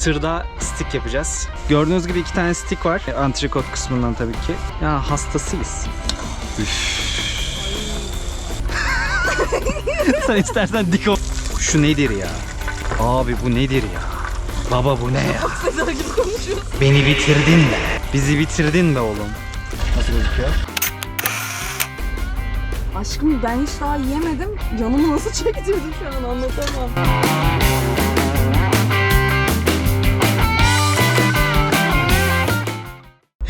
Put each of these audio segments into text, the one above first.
tırda stick yapacağız. Gördüğünüz gibi iki tane stick var. Antrikot kısmından tabii ki. Ya hastasıyız. Sen istersen dik ol. Şu nedir ya? Abi bu nedir ya? Baba bu ne ya? Sezar gibi konuşuyorsun. Beni bitirdin be. Bizi bitirdin be oğlum. Nasıl gözüküyor? Aşkım ben hiç daha yiyemedim. Yanımı nasıl çektirdim şu an anlatamam.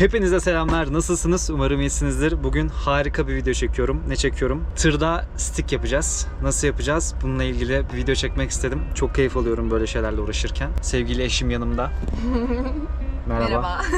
Hepinize selamlar. Nasılsınız? Umarım iyisinizdir. Bugün harika bir video çekiyorum. Ne çekiyorum? Tırda stick yapacağız. Nasıl yapacağız? Bununla ilgili bir video çekmek istedim. Çok keyif alıyorum böyle şeylerle uğraşırken. Sevgili eşim yanımda. Merhaba. Merhaba.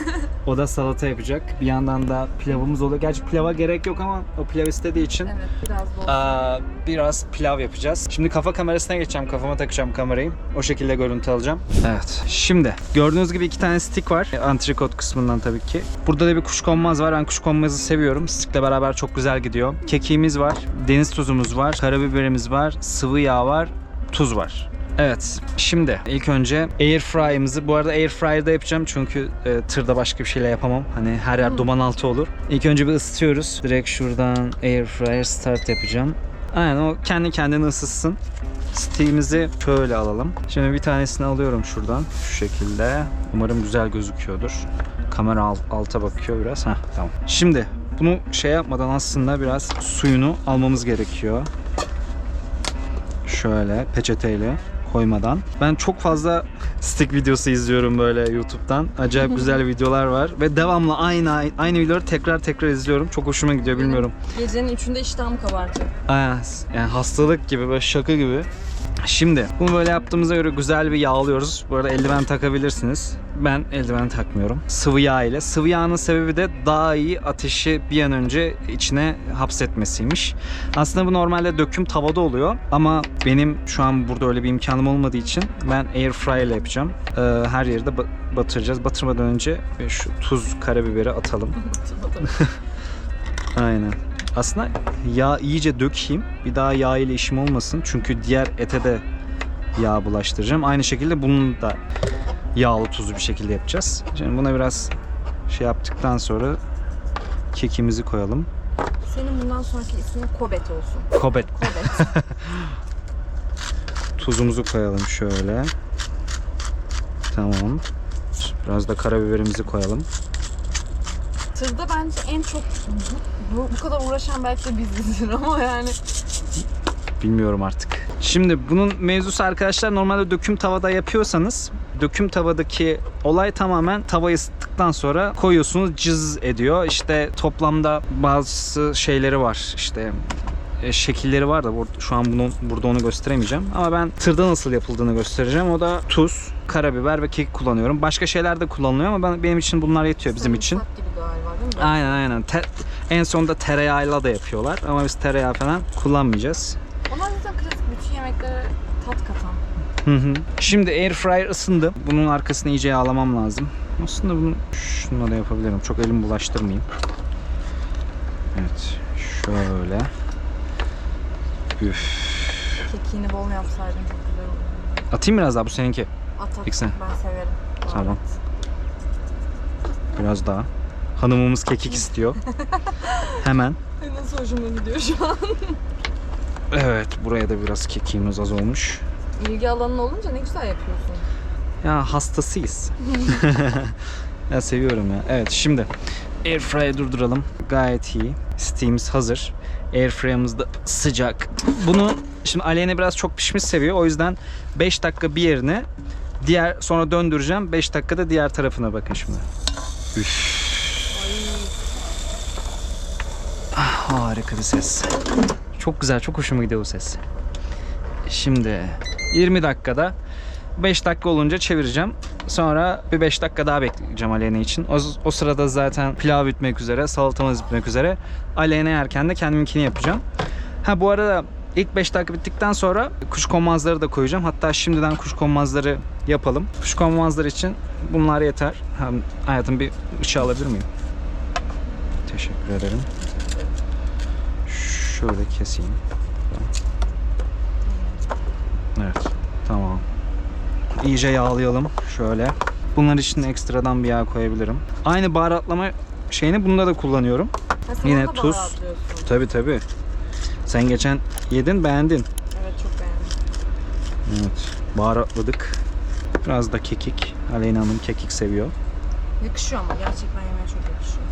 O da salata yapacak. Bir yandan da pilavımız oluyor. Gerçi pilava gerek yok ama o pilav istediği için evet biraz bol. Aa, biraz pilav yapacağız. Şimdi kafa kamerasına geçeceğim. Kafama takacağım kamerayı. O şekilde görüntü alacağım. Evet. Şimdi gördüğünüz gibi iki tane stick var. Antrikot kısmından tabii ki. Burada da bir kuşkonmaz var. Ben kuşkonmazı seviyorum. Stickle beraber çok güzel gidiyor. Kekiğimiz var. Deniz tuzumuz var. Karabiberimiz var. Sıvı yağ var. Tuz var. Evet. Şimdi ilk önce air fry'ımızı bu arada air fryer'da yapacağım çünkü e, tırda başka bir şeyle yapamam. Hani her yer duman altı olur. İlk önce bir ısıtıyoruz. Direkt şuradan air fryer start yapacağım. Aynen o kendi kendine ısıtsın. Steam'imizi şöyle alalım. Şimdi bir tanesini alıyorum şuradan. Şu şekilde. Umarım güzel gözüküyordur. Kamera alt, alta bakıyor biraz. Heh, tamam. Şimdi bunu şey yapmadan aslında biraz suyunu almamız gerekiyor. Şöyle peçeteyle koymadan. Ben çok fazla stick videosu izliyorum böyle YouTube'dan. Acayip güzel videolar var ve devamlı aynı aynı videoları tekrar tekrar izliyorum. Çok hoşuma gidiyor bilmiyorum. Gecenin üçünde iştahım kabartıyor. Aynen. Yani hastalık gibi böyle şaka gibi. Şimdi bunu böyle yaptığımıza göre güzel bir yağlıyoruz. Bu arada eldiven takabilirsiniz. Ben eldiven takmıyorum. Sıvı yağ ile. Sıvı yağın sebebi de daha iyi ateşi bir an önce içine hapsetmesiymiş. Aslında bu normalde döküm tavada oluyor. Ama benim şu an burada öyle bir imkanım olmadığı için ben air fryer ile yapacağım. Ee, her yeri de ba- batıracağız. Batırmadan önce şu tuz, karabiberi atalım. Aynen. Aslında yağ iyice dökeyim. Bir daha yağ ile işim olmasın. Çünkü diğer ete de yağ bulaştıracağım. Aynı şekilde bunun da yağlı tuzlu bir şekilde yapacağız. Şimdi buna biraz şey yaptıktan sonra kekimizi koyalım. Senin bundan sonraki ismin Kobet olsun. Kobet Kobet. tuzumuzu koyalım şöyle. Tamam. Biraz da karabiberimizi koyalım. Tırda bence en çok bu, bu, bu kadar uğraşan belki de bizizdir ama yani. Bilmiyorum artık. Şimdi bunun mevzusu arkadaşlar normalde döküm tavada yapıyorsanız döküm tavadaki olay tamamen tavayı ısıttıktan sonra koyuyorsunuz cız ediyor. İşte toplamda bazı şeyleri var işte e, şekilleri var da şu an bunu burada onu gösteremeyeceğim. Ama ben tırda nasıl yapıldığını göstereceğim. O da tuz, karabiber ve kek kullanıyorum. Başka şeyler de kullanılıyor ama ben, benim için bunlar yetiyor bizim için. Gibi? Aynen aynen. Te- en sonunda tereyağıyla da yapıyorlar ama biz tereyağı falan kullanmayacağız. Onlar zaten klasik bütün yemeklere tat katan. Hı hı. Şimdi air fryer ısındı. Bunun arkasını iyice yağlamam lazım. Aslında bunu şununla da yapabilirim. Çok elimi bulaştırmayayım. Evet. Şöyle. Üf. Kekiğini bol yapsaydın çok güzel olurdu. Atayım biraz daha bu seninki. At at. Ben severim. Tamam. Biraz daha. Hanımımız kekik istiyor. Hemen. Nasıl hoşuma gidiyor şu an. Evet. Buraya da biraz kekiğimiz az olmuş. İlgi alanın olunca ne güzel yapıyorsun. Ya hastasıyız. ya seviyorum ya. Evet şimdi Airfryer'ı durduralım. Gayet iyi. Steam'imiz hazır. Airfryer'ımız da sıcak. Bunu şimdi Aleyna biraz çok pişmiş seviyor. O yüzden 5 dakika bir yerine diğer sonra döndüreceğim. 5 dakikada diğer tarafına bakın şimdi. Üf. Harika bir ses. Çok güzel, çok hoşuma gidiyor bu ses. Şimdi 20 dakikada 5 dakika olunca çevireceğim. Sonra bir 5 dakika daha bekleyeceğim Aleyna için. O, o sırada zaten pilav bitmek üzere, salatamız bitmek üzere. Aleyna yerken de kendiminkini yapacağım. Ha bu arada ilk 5 dakika bittikten sonra kuşkonmazları da koyacağım. Hatta şimdiden kuşkonmazları yapalım. Kuşkonmazlar için bunlar yeter. Ha, hayatım bir ışığı alabilir miyim? Teşekkür ederim. Şöyle keseyim. Evet. Tamam. iyice yağlayalım şöyle. Bunlar için ekstradan bir yağ koyabilirim. Aynı baharatlama şeyini bunda da kullanıyorum. Ha, Yine tuz. Tabi tabi. Sen geçen yedin beğendin. Evet çok beğendim. Evet. Baharatladık. Biraz da kekik. Aleyna Hanım kekik seviyor. Yakışıyor ama gerçekten yemeğe çok yakışıyor.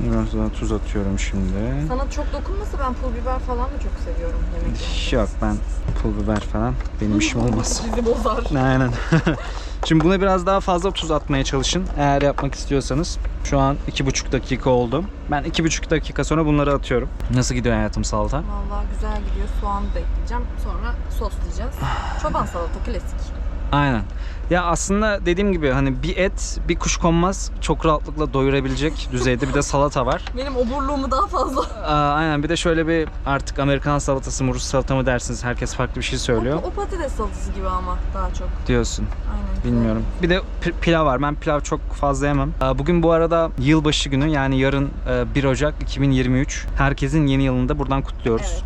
Biraz daha tuz atıyorum şimdi. Sana çok dokunmasa ben pul biber falan da çok seviyorum yemekte. Yok ben pul biber falan benim işim olmaz. Bizi bozar. Aynen. Şimdi buna biraz daha fazla tuz atmaya çalışın. Eğer yapmak istiyorsanız. Şu an iki buçuk dakika oldu. Ben iki buçuk dakika sonra bunları atıyorum. Nasıl gidiyor hayatım salata? Vallahi güzel gidiyor. Soğanı da ekleyeceğim. Sonra soslayacağız. Çoban salata klasik. Aynen. Ya aslında dediğim gibi hani bir et, bir kuşkonmaz çok rahatlıkla doyurabilecek düzeyde bir de salata var. Benim oburluğumu daha fazla. Aa, aynen bir de şöyle bir artık Amerikan salatası mı Rus salata mı dersiniz herkes farklı bir şey söylüyor O, o patates salatası gibi ama daha çok. diyorsun. Aynen. Bilmiyorum. Bir de pi- pilav var. Ben pilav çok fazla yemem. Bugün bu arada yılbaşı günü yani yarın e, 1 Ocak 2023. Herkesin yeni yılını da buradan kutluyoruz. Evet.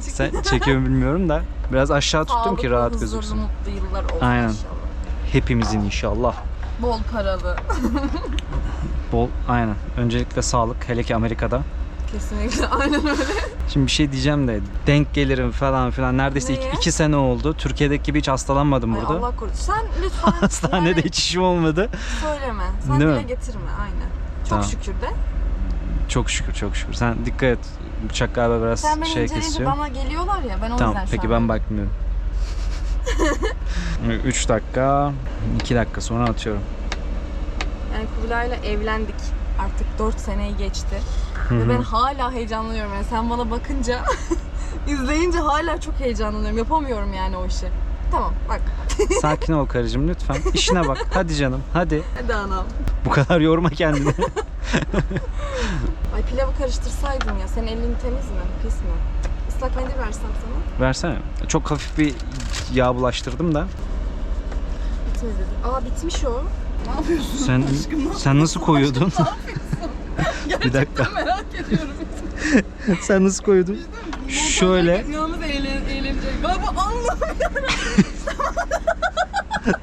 Sen çekiyor mu bilmiyorum da biraz aşağı tuttum ki Sağlıklı, rahat huzurlu, gözüksün. mutlu yıllar olsun Aynen. inşallah. Hepimizin inşallah. Bol paralı. Bol aynen. Öncelikle sağlık hele ki Amerika'da. Kesinlikle aynen öyle. Şimdi bir şey diyeceğim de denk gelirim falan filan. Neredeyse iki, Neye? iki sene oldu. Türkiye'deki gibi hiç hastalanmadım Ay burada. Allah korusun. Sen lütfen Hastanede yani hiç işim olmadı. söyleme. Sen Değil dile mi? getirme aynen. Çok Tamam. şükür de. Çok şükür çok şükür. Sen dikkat et. Bıçak galiba biraz Sen beni şey inceleyince kesiyor. bana geliyorlar ya ben o Tamam yüzden şu peki an ben bakmıyorum. 3 dakika, 2 dakika sonra atıyorum. Yani Kubilay'la evlendik. Artık 4 seneyi geçti. Ve ben hala heyecanlanıyorum. Yani sen bana bakınca, izleyince hala çok heyecanlanıyorum. Yapamıyorum yani o işi. Tamam bak. Sakin ol karıcığım lütfen. İşine bak. Hadi canım hadi. Hadi anam. Bu kadar yorma kendini. Ay pilavı karıştırsaydın ya. Senin elin temiz mi? Pis mi? Islak mendil versem sana. Versene. Çok hafif bir yağ bulaştırdım da. Bitmez dedi. Aa bitmiş o. Ne yapıyorsun? Sen sen nasıl koyuyordun? bir dakika. Merak ediyorum. sen nasıl koyuyordun? Şöyle. Yalnız eğlen, eğlenecek. Bu anlamıyorum.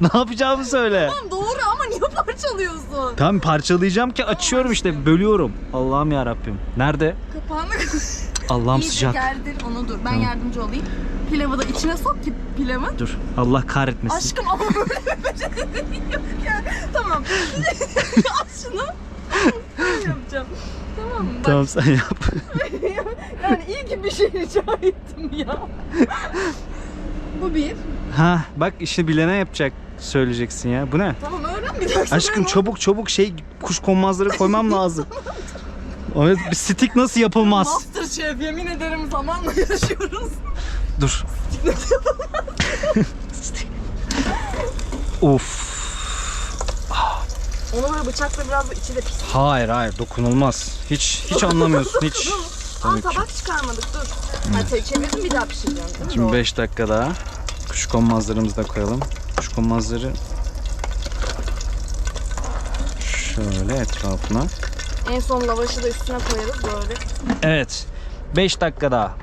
ne yapacağımı söyle. Tamam doğru ama parçalıyorsun? Tamam parçalayacağım ki açıyorum işte bölüyorum. Allah'ım ya Rabbim. Nerede? Kapağını Allah'ım iyice sıcak. gerdir onu dur. Ben Tamam. yardımcı olayım. Pilavı da içine sok ki pilavı. Dur. Allah kahretmesin. Aşkım ama böyle bir beceriğin yok ya. Tamam. Aç şunu. Yapacağım. Tamam mı? Bak, Tamam sen yap. yani iyi ki bir şey rica ettim ya. Bu bir. ha bak işte bilene yapacak söyleyeceksin ya. Bu ne? Tamam bir dakika. Aşkım çabuk çabuk şey kuş konmazları koymam lazım. Evet bir stick nasıl yapılmaz? Masterchef yemin ederim zamanla yaşıyoruz. Dur. of. Onu böyle bıçakla biraz da içi de pis. Hayır hayır dokunulmaz. Hiç hiç anlamıyorsun hiç. Aa Tabii ki. tabak çıkarmadık dur. Hadi çevirdim bir daha pişireceğim değil mi? Şimdi Doğru. 5 dakika daha kuş konmazlarımızı da koyalım. Kuş konmazları şöyle etrafına. En son lavaşı da üstüne koyarız böyle. Evet. 5 dakika daha.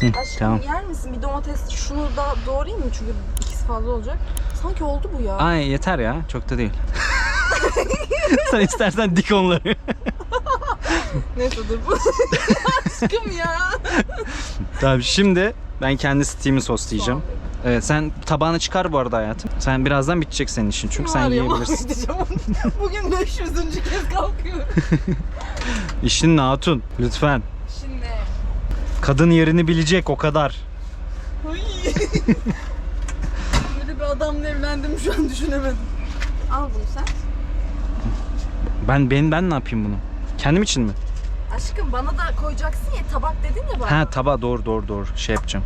Hı, Aşkım tamam. yer misin? Bir domates şunu da doğrayayım mı? Çünkü ikisi fazla olacak. Sanki oldu bu ya. Ay yeter ya. Çok da değil. Sen istersen dik onları. Neyse dur bu. Aşkım ya. tamam şimdi ben kendi steam'i soslayacağım. Soğan Evet sen tabağını çıkar bu arada hayatım. Sen birazdan bitecek senin işin çünkü sen ya, yiyebilirsin. Bugün 500. kez kalkıyorum. İşin hatun lütfen. Şimdi. Kadın yerini bilecek o kadar. Ay. Böyle bir adamla evlendim şu an düşünemedim. Al bunu sen. Ben ben ben ne yapayım bunu? Kendim için mi? Aşkım bana da koyacaksın ya tabak dedin ya bana. Ha tabağa doğru doğru doğru şey yapacağım.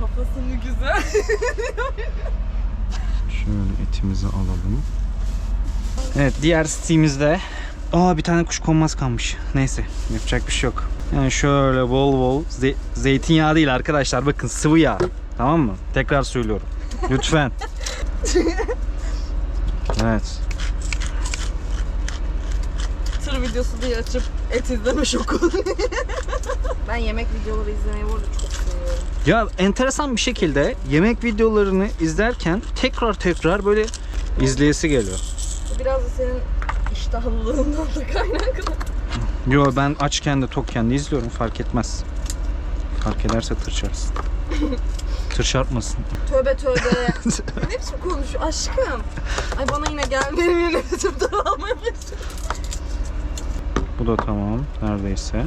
Kafası mı güzel? Şöyle etimizi alalım. Evet diğer steam'imizde Aa bir tane kuş konmaz kalmış. Neyse yapacak bir şey yok. Yani şöyle bol bol ze- zeytinyağı değil arkadaşlar bakın sıvı yağ. Tamam mı? Tekrar söylüyorum. Lütfen. evet. Tır videosu diye açıp et izleme şoku. ben yemek videoları izlemeyi bu arada çok. Ya enteresan bir şekilde yemek videolarını izlerken tekrar tekrar böyle izleyesi geliyor. Biraz da senin iştahlılığından da kaynaklı. Yo ben açken de tokken de izliyorum fark etmez. Fark ederse tır çarpsın. tır çarpmasın. Tövbe tövbe. ne biçim konuşuyor aşkım? Ay bana yine gel benim yine daralmaya başladı. Bu da tamam neredeyse.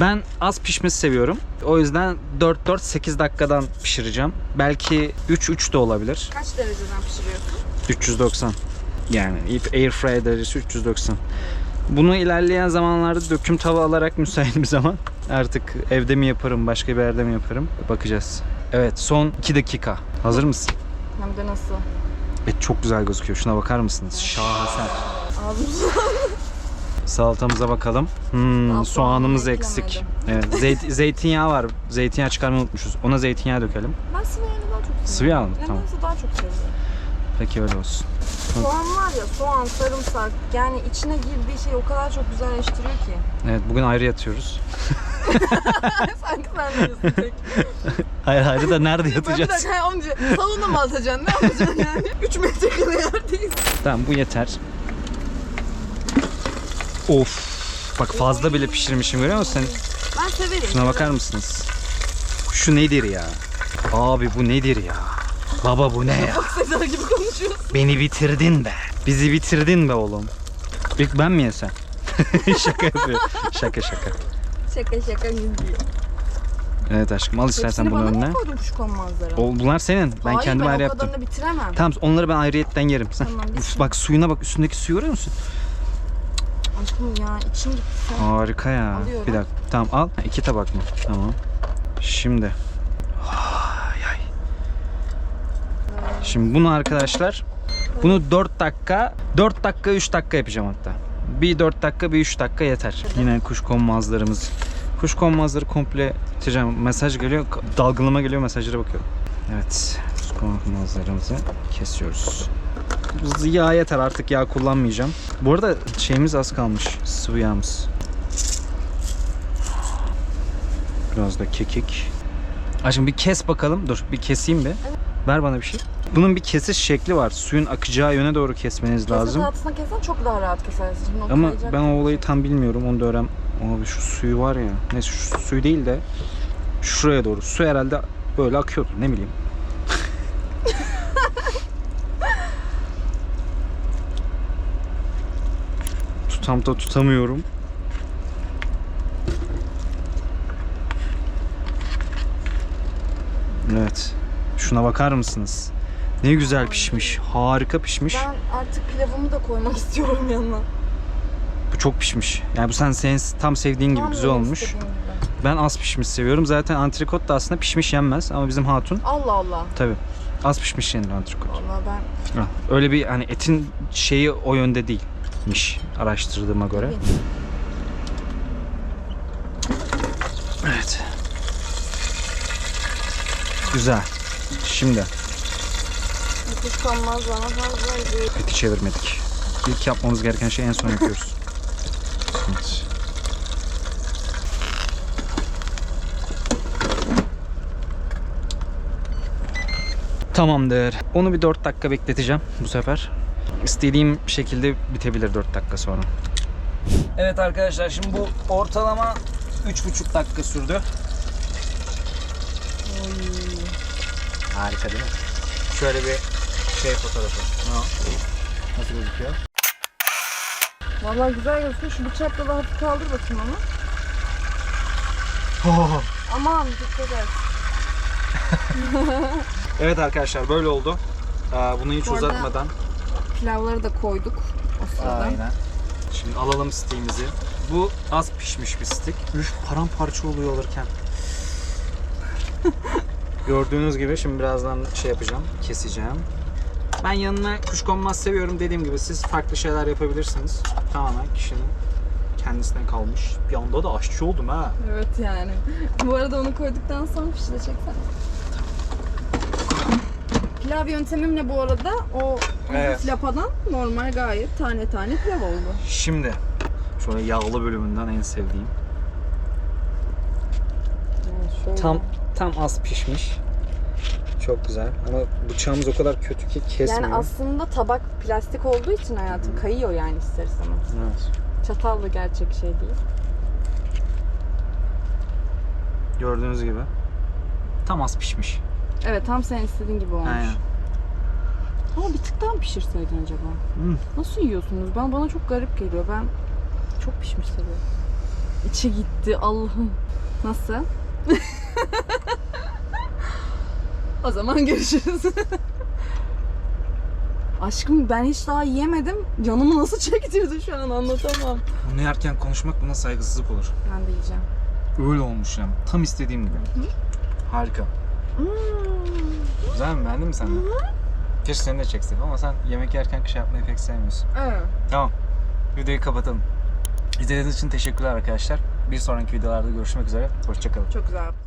Ben az pişmesi seviyorum. O yüzden 4-4-8 dakikadan pişireceğim. Belki 3-3 de olabilir. Kaç dereceden pişiriyorsun? 390. Yani air fryer derecesi 390. Bunu ilerleyen zamanlarda döküm tava alarak müsait bir zaman artık evde mi yaparım, başka bir yerde mi yaparım bakacağız. Evet son 2 dakika. Hazır mısın? Hem de nasıl? Et çok güzel gözüküyor. Şuna bakar mısınız? Şaheser. Ağzım Salatamıza bakalım. Hmm, soğanımız eksik. Evet, zeyt- zeytinyağı var. Zeytinyağı çıkarmayı unutmuşuz. Ona zeytinyağı dökelim. Ben sıvı yağını daha çok seviyorum. Sıvı yağ mı? Nedense Tamam. daha çok seviyorum. Peki öyle olsun. Soğan var ya soğan, sarımsak yani içine girdiği şey o kadar çok güzelleştiriyor ki. Evet bugün ayrı yatıyoruz. Sanki sen diyorsun tek. Hayır hayır da nerede Böyle bir yatacağız? dakika amca salonda mı atacaksın ne yapacaksın yani? 3 metrekare yerdeyiz. Tamam bu yeter. Of. Bak fazla bile pişirmişim görüyor musun? Ben severim. Şuna bakar mısınız? Şu nedir ya? Abi bu nedir ya? Baba bu ne ya? Bak Sezer gibi konuşuyorsun. Beni bitirdin be. Bizi bitirdin be oğlum. İlk ben mi yesem? şaka yapıyor. Şaka şaka. Şaka şaka güldü. Evet aşkım al istersen Hepsini bunu bana önüne. mı koydun şu manzara? O, bunlar senin. Ben Hayır, kendim ben ayrı o yaptım. kadarını bitiremem. Tamam onları ben ayrıyetten yerim. Sen, Tamam, Üf, bak suyuna bak üstündeki suyu görüyor musun? Aşkım ya içim gitti sen. Harika ya. Alıyorum. Bir dakika. Tamam al. Ha, İki tabak mı? Tamam. Şimdi. Ay, ay. Şimdi bunu arkadaşlar bunu 4 dakika 4 dakika 3 dakika yapacağım hatta. Bir 4 dakika bir 3 dakika yeter. Yine kuşkonmazlarımız. Kuşkonmazları komple bitireceğim. Mesaj geliyor. Dalgınlama geliyor mesajlara bakıyorum. Evet. Kuşkonmazlarımızı kesiyoruz. Yağ yeter artık yağ kullanmayacağım. Bu arada şeyimiz az kalmış. Sıvı yağımız. Biraz da kekik. Aşkım bir kes bakalım. Dur bir keseyim bir. Ver bana bir şey. Bunun bir kesiş şekli var. Suyun akacağı yöne doğru kesmeniz lazım. Kese tahtasına kessen çok daha rahat kesersin. Şimdi o Ama kayacak. ben o olayı tam bilmiyorum. Onu da öğren. Abi şu suyu var ya. Neyse şu suyu değil de şuraya doğru. Su herhalde böyle akıyordu. Ne bileyim. Da tutamıyorum. Evet. Şuna bakar mısınız? Ne güzel pişmiş. Harika pişmiş. Ben artık pilavımı da koymak istiyorum yanına. Bu çok pişmiş. Yani bu sen senin tam sevdiğin gibi Tam güzel olmuş. gibi. Ben az pişmiş seviyorum. Zaten antrikot da aslında pişmiş yenmez ama bizim hatun Allah Allah. tabi az pişmiş yenir antrikot. Vallahi ben Öyle bir hani etin şeyi o yönde değilmiş araştırdığıma göre. Evet. Güzel. Şimdi eti çevirmedik. İlk yapmamız gereken şeyi en son yapıyoruz. Evet. Tamamdır. Onu bir 4 dakika bekleteceğim bu sefer. İstediğim şekilde bitebilir 4 dakika sonra. Evet arkadaşlar şimdi bu ortalama 3,5 dakika sürdü. Harika değil mi? Şöyle bir şey fotoğrafı. Ha. Nasıl gözüküyor? Vallahi güzel gözüküyor. Şu bıçakla da hafif kaldır bakayım onu. Aman dikkat et. Evet arkadaşlar böyle oldu. Bunu hiç Bu arada- uzatmadan. Pilavları da koyduk o sırada. Aynen. Şimdi alalım steğimizi. Bu az pişmiş bir steak. Üf paramparça oluyor alırken. Gördüğünüz gibi şimdi birazdan şey yapacağım. Keseceğim. Ben yanına kuşkonmaz seviyorum. Dediğim gibi siz farklı şeyler yapabilirsiniz. Tamamen kişinin kendisine kalmış. Bir anda da aşçı oldum ha. Evet yani. Bu arada onu koyduktan sonra fişi de çeksene. Pilav yöntemim ne bu arada? O Evet. lapadan normal gayet tane tane pilav oldu. Şimdi şöyle yağlı bölümünden en sevdiğim. Tam Tam az pişmiş. Çok güzel. Ama bıçağımız o kadar kötü ki kesmiyor. Yani aslında tabak plastik olduğu için hayatım kayıyor yani ister istemez. Evet. Çatal da gerçek şey değil. Gördüğünüz gibi. Tam az pişmiş. Evet tam sen istediğin gibi olmuş. Aynen. Ama bir tık daha mı pişirseydin acaba? Hmm. Nasıl yiyorsunuz? Ben bana çok garip geliyor. Ben çok pişmiş seviyorum. İçi gitti Allah'ım. Nasıl? o zaman görüşürüz. Aşkım ben hiç daha yiyemedim. Canımı nasıl çektirdi şu an anlatamam. Bunu yerken konuşmak buna saygısızlık olur. Ben de yiyeceğim. Öyle olmuş yani. Tam istediğim gibi. Harika. Güzel mi? Beğendin mi sen de? Keşke seni de çeksek ama sen yemek yerken şey yapmayı pek sevmiyorsun. Evet. Tamam. Videoyu kapatalım. İzlediğiniz için teşekkürler arkadaşlar. Bir sonraki videolarda görüşmek üzere. Hoşçakalın. Çok güzel.